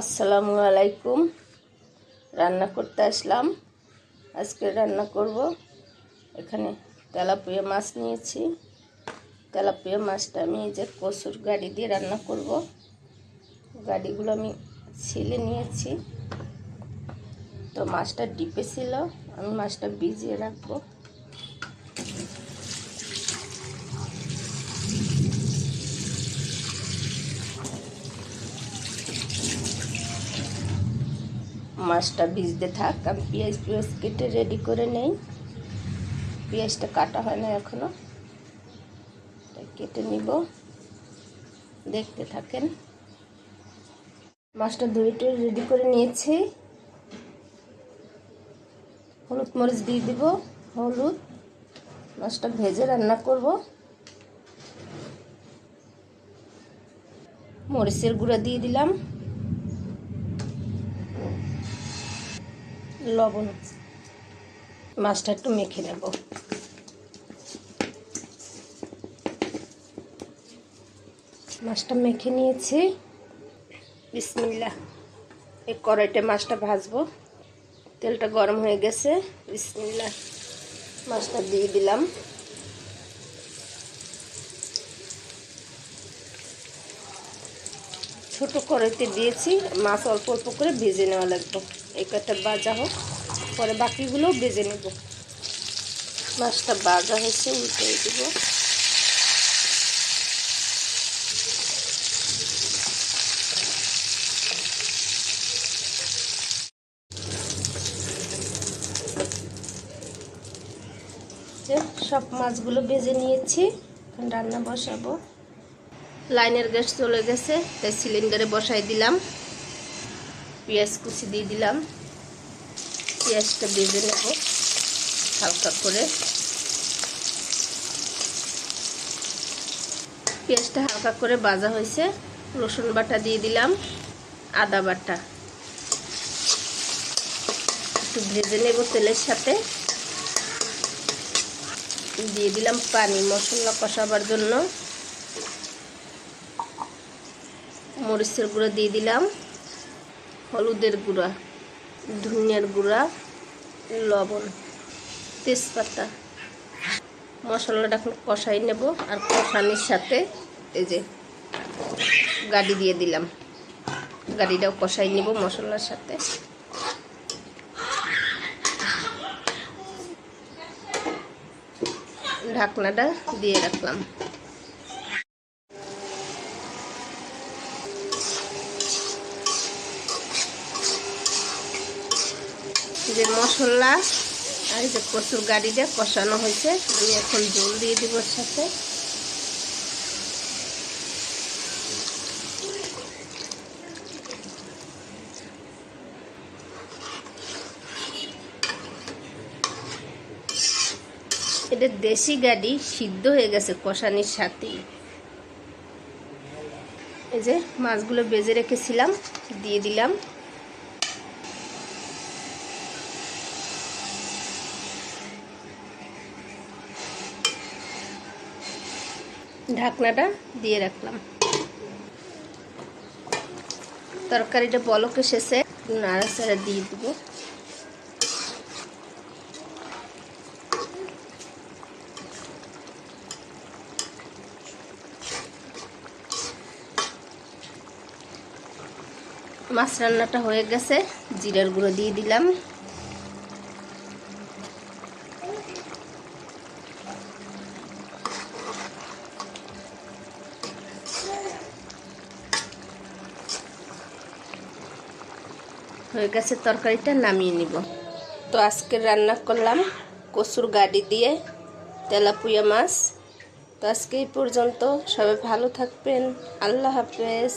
আসসালামু আলাইকুম। রান্না করতে আসলাম। আজকে রান্না করব। এখানে তেলাপিয়া মাছ নিয়েছি। তেলাপিয়া মাছটা আমি এই যে কচুর গাড়ি দিয়ে রান্না করব। গাড়িগুলো আমি ছিলে নিয়েছি। তো মাছটা ডিপে ছিল। আমি মাছটা ভিজিয়ে রাখব। মাছটা ভিজতে থাক। আমি পেঁয়াজ পেঁয়াজ কেটে রেডি করে নেই। পেঁয়াজটা কাটা হয় না এখনও কেটে নিব। দেখতে থাকেন। মাছটা ধুয়ে রেডি করে নিয়েছি। হলুদ মরিচ দিয়ে দিব। হলুদ। মাছটা ভেজে রান্না করব। মরিচের গুঁড়া দিয়ে দিলাম। লবণ মাছটা একটু মেখে নেব। মাছটা মেখে নিয়েছি। বিসমিল্লা এই কড়াইতে মাছটা ভাজবো। তেলটা গরম হয়ে গেছে। বিসমিল্লা মাছটা দিয়ে দিলাম। ছোট কড়াইতে দিয়েছি। মাছ অল্প অল্প করে ভেজে নেওয়া লাগবে। এই কটা বাজা হোক, পরে বাকিগুলো ভেজে নেব। মাছটা বাজা হয়েছে, উল্টে দেব। সব মাছগুলো ভেজে নিয়েছি, এখন রান্না বসাবো। লাইনের গ্যাস চলে গেছে, তাই সিলিন্ডারে বসাই দিলাম। পেঁয়াজ কুচি দিয়ে দিলাম। পেঁয়াজটা বেজে নেব। হালকা করে। পেঁয়াজটা হালকা করে বাজা হয়েছে। রসুন বাটা দিয়ে দিলাম, আদা বাটা। একটু ভেজে নেব তেলের সাথে। দিয়ে দিলাম পানি, মশলা কষাবার জন্য। মরিচের গুঁড়ো দিয়ে দিলাম, হলুদের গুঁড়া। ধনিয়ার গুঁড়া, লবণ, তেজপাতা। মশলাটা এখন কষাই নেব আর কষানির সাথে এই যে গাড়ি দিয়ে দিলাম। গাড়িটাও কষাই নেব মশলার সাথে। ঢাকনাটা দিয়ে রাখলাম। যে মশলা আর যে কচুর গাড়িটা কষানো হয়েছে, আমি এখন জল দিয়ে দিব সাথে। এটা দেশি গাড়ি, সিদ্ধ হয়ে গেছে কষানির সাথেই এই যে মাছগুলো বেজে রেখেছিলাম, দিয়ে দিলাম। ঢাকনাটা দিয়ে রাখলাম। তরকারিটা বলক এসেছে নাড়াচাড়া দিয়ে দেব। মাছ রান্নাটা হয়ে গেছে, জিরার গুঁড়ো দিয়ে দিলাম। হয়ে গেছে তরকারিটা, নামিয়ে নিব। তো আজকে রান্না করলাম কচুর গাড়ি দিয়ে তেলাপুয়া মাছ। তো আজকে এই পর্যন্ত সবাই ভালো থাকবেন। আল্লাহ হাফেজ।